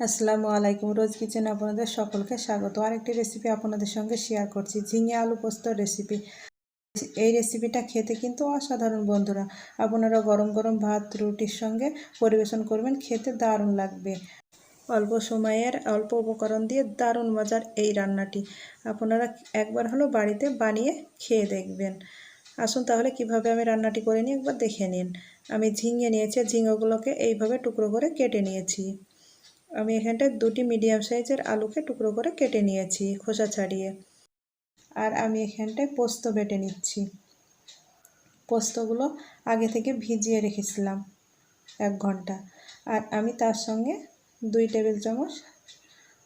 আসসালামু আলাইকুম। রোজ কিচেন আপনাদের সকলকে স্বাগত। আরেকটি রেসিপি আপনাদের সঙ্গে শেয়ার করছি, ঝিঙে আলু পোস্ত রেসিপি এই রেসিপিটা খেতে কিন্তু অসাধারণ বন্ধুরা। আপনারা গরম গরম ভাত, রুটির সঙ্গে পরিবেশন করবেন, খেতে দারুণ লাগবে। অল্প সময়ের, অল্প উপকরণ দিয়ে দারুণ মজার এই রান্নাটি। আপনারা একবার হলো বাড়িতে বানিয়ে খেয়ে দেখবেন। আসুন তাহলে কীভাবে আমি রান্নাটি করে নিই একবার দেখে নিন। আমি ঝিঙে নিয়েছি, ঝিঙেগুলোকে এইভাবে টুকরো করে কেটে নিয়েছি। আমি এখানটায় দুটি মিডিয়াম সাইজের আলুকে টুকরো করে কেটে নিয়েছি, খোসা ছাড়িয়ে। আর আমি এখানটায় পোস্ত বেটে নিচ্ছি। পোস্তগুলো আগে থেকে ভিজিয়ে রেখেছিলাম এক ঘণ্টা। আর আমি তার সঙ্গে দুই টেবিল চামচ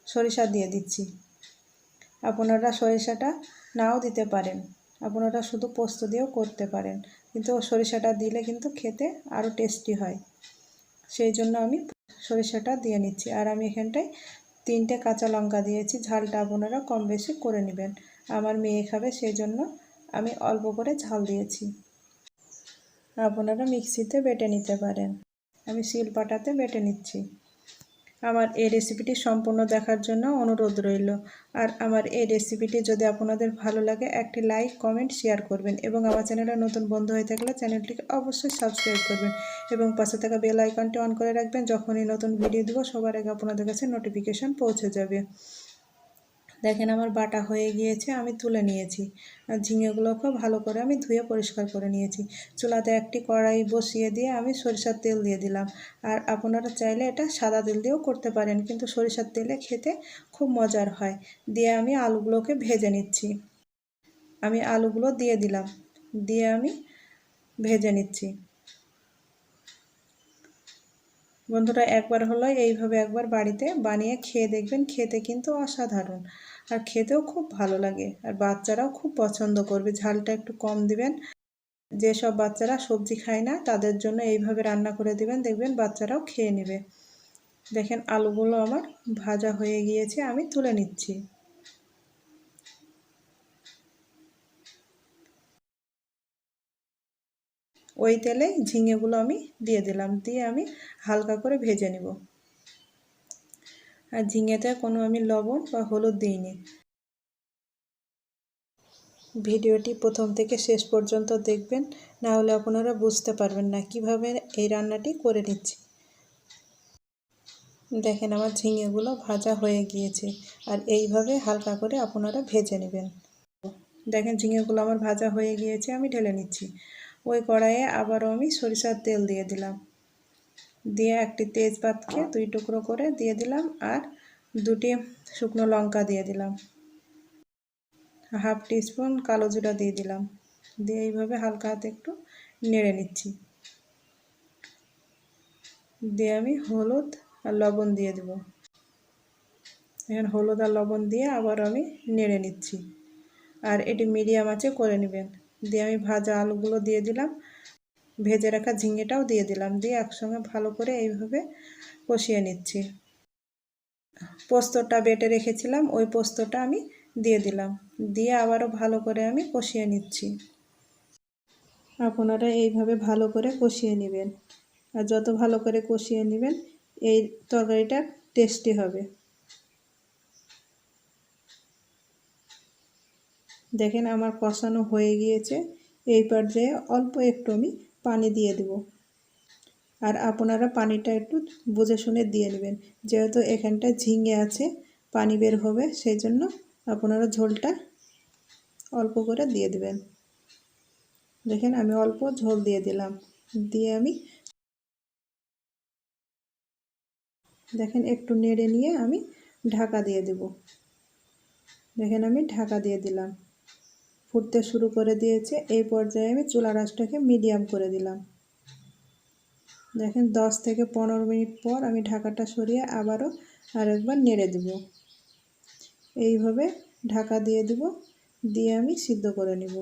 সরিষা দিয়ে দিচ্ছি। আপনারা সরিষাটা নাও দিতে পারেন। আপনারা শুধু পোস্ত দিয়েও করতে পারেন। কিন্তু সরিষাটা দিলে কিন্তু খেতে আরও টেস্টি হয়। সেই জন্য আমি সরিষাটা দিয়ে নিচ্ছি। আর আমি এখানটায় তিনটে কাঁচা লঙ্কা দিয়েছি। ঝালটা আপনারা কম বেশি করে নেবেন। আমার মেয়ে খাবে সেই জন্য আমি অল্প করে ঝাল দিয়েছি। আপনারা মিক্সিতে বেটে নিতে পারেন। আমি শিল পাটাতে বেটে নিচ্ছি। আমার এই রেসিপিটি সম্পূর্ণ দেখার জন্য অনুরোধ রইল। আর আমার এই রেসিপিটি যদি আপনাদের ভালো লাগে, একটি লাইক কমেন্ট শেয়ার করবেন এবং আমার চ্যানেলে নতুন বন্ধু হয়ে থাকলে চ্যানেলটিকে অবশ্যই সাবস্ক্রাইব করবেন এবং পাশে থাকা বেল আইকনটি অন করে রাখবেন। যখনই নতুন ভিডিও দেবো, সবার আগে আপনাদের কাছে নোটিফিকেশান পৌঁছে যাবে। দেখেন আমার বাটা হয়ে গিয়েছে, আমি তুলে নিয়েছি। আর ঝিঙেগুলোকে ভালো করে আমি ধুয়ে পরিষ্কার করে নিয়েছি। চুলাতে একটি কড়াই বসিয়ে দিয়ে আমি সরিষার তেল দিয়ে দিলাম। আর আপনারা চাইলে এটা সাদা তেল দিয়েও করতে পারেন, কিন্তু সরিষার তেলে খেতে খুব মজার হয়। দিয়ে আমি আলুগুলোকে ভেজে নিচ্ছি। আমি আলুগুলো দিয়ে দিলাম। দিয়ে আমি ভেজে নিচ্ছি। বন্ধুরা, একবার হলো এইভাবে একবার বাড়িতে বানিয়ে খেয়ে দেখবেন, খেতে কিন্তু অসাধারণ। আর খেতেও খুব ভালো লাগে। আর বাচ্চারাও খুব পছন্দ করবে। ঝালটা একটু কম দিবেন। যেসব বাচ্চারা সবজি খায় না, তাদের জন্য এইভাবে রান্না করে দিবেন। দেখবেন বাচ্চারাও খেয়ে নেবে। দেখেন আলুগুলো আমার ভাজা হয়ে গিয়েছে, আমি তুলে নিচ্ছি। ওই তেলে ঝিঙেগুলো আমি দিয়ে দিলাম। দিয়ে আমি হালকা করে ভেজে নিব। আর ঝিঙেতে কোনো আমি লবণ বা হলুদ দিইনি। ভিডিওটি প্রথম থেকে শেষ পর্যন্ত দেখবেন, না হলে আপনারা বুঝতে পারবেন না কীভাবে এই রান্নাটি করে নিচ্ছি। দেখেন আমার ঝিঙেগুলো ভাজা হয়ে গিয়েছে আর এইভাবে হালকা করে আপনারা ভেজে নেবেন। দেখেন ঝিঙেগুলো আমার ভাজা হয়ে গিয়েছে, আমি ঢেলে নিচ্ছি। ওই কড়াইয়ে আবারও আমি সরিষার তেল দিয়ে দিলাম। দিয়ে একটি তেজপাতকে দুই টুকরো করে দিয়ে দিলাম আর দুটি শুকনো লঙ্কা দিয়ে দিলাম। হাফ টিস্পুন কালো জিরা দিয়ে দিলাম। দিয়ে এইভাবে হালকা হাতে একটু নেড়ে নিচ্ছি। দিয়ে আমি হলুদ আর লবণ দিয়ে দেব। এখন হলুদ আর লবণ দিয়ে আবার আমি নেড়ে নিচ্ছি। আর এটি মিডিয়াম আছে করে নেবেন। দিয়ে আমি ভাজা আলুগুলো দিয়ে দিলাম। ভেজে রাখা ঝিঙেটাও দিয়ে দিলাম, দিয়ে একসঙ্গে ভালো করে এইভাবে কষিয়ে নিচ্ছি। পোস্তটা বেটে রেখেছিলাম, ওই পোস্তটা আমি দিয়ে দিলাম, দিয়ে আবারও ভালো করে আমি কষিয়ে নিচ্ছি। আপনারা এইভাবে ভালো করে কষিয়ে নেবেন, আর যত ভালো করে কষিয়ে নেবেন, এই তরকারিটা টেস্টি হবে। দেখেন আমার কষানো হয়ে গিয়েছে, এই পর্যায়ে অল্প একটু আমি পানি দিয়ে দেব। আর আপনারা পানিটা একটু বুঝে শুনে দিয়ে নেবেন। যেহেতু এখানটা ঝিঙে আছে, পানি বের হবে, সেই জন্য আপনারা ঝোলটা অল্প করে দিয়ে দেবেন। দেখেন আমি অল্প ঝোল দিয়ে দিলাম। দিয়ে আমি দেখেন একটু নেড়ে নিয়ে আমি ঢাকা দিয়ে দেব। দেখেন আমি ঢাকা দিয়ে দিলাম। ফুটতে শুরু করে দিয়েছে। এই পর্যায়ে আমি চুলা রাসটাকে মিডিয়াম করে দিলাম। দেখেন, দশ থেকে পনেরো মিনিট পর আমি ঢাকাটা সরিয়ে আবারও আরেকবার নেড়ে দেব। এইভাবে ঢাকা দিয়ে দেব, দিয়ে আমি সিদ্ধ করে নিব।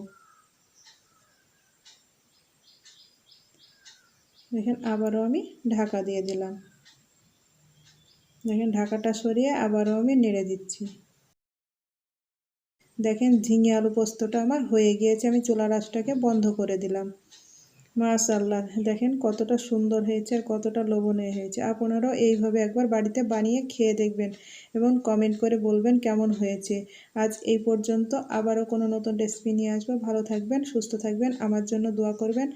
দেখেন, আবারও আমি ঢাকা দিয়ে দিলাম। দেখেন, ঢাকাটা সরিয়ে আবারও আমি নেড়ে দিচ্ছি। দেখেন ঝিঙে আলু পোস্তটা আমার হয়ে গিয়েছে, আমি চুলা রাসটাকে বন্ধ করে দিলাম। মাশাল্লাহ দেখেন কতটা সুন্দর হয়েছে আর কতটা লোভনীয় হয়েছে। আপনারাও এইভাবে একবার বাড়িতে বানিয়ে খেয়ে দেখবেন এবং কমেন্ট করে বলবেন কেমন হয়েছে। আজ এই পর্যন্ত আবারও কোনো নতুন রেসিপি নিয়ে আসব। ভালো থাকবেন, সুস্থ থাকবেন, আমার জন্য দোয়া করবেন।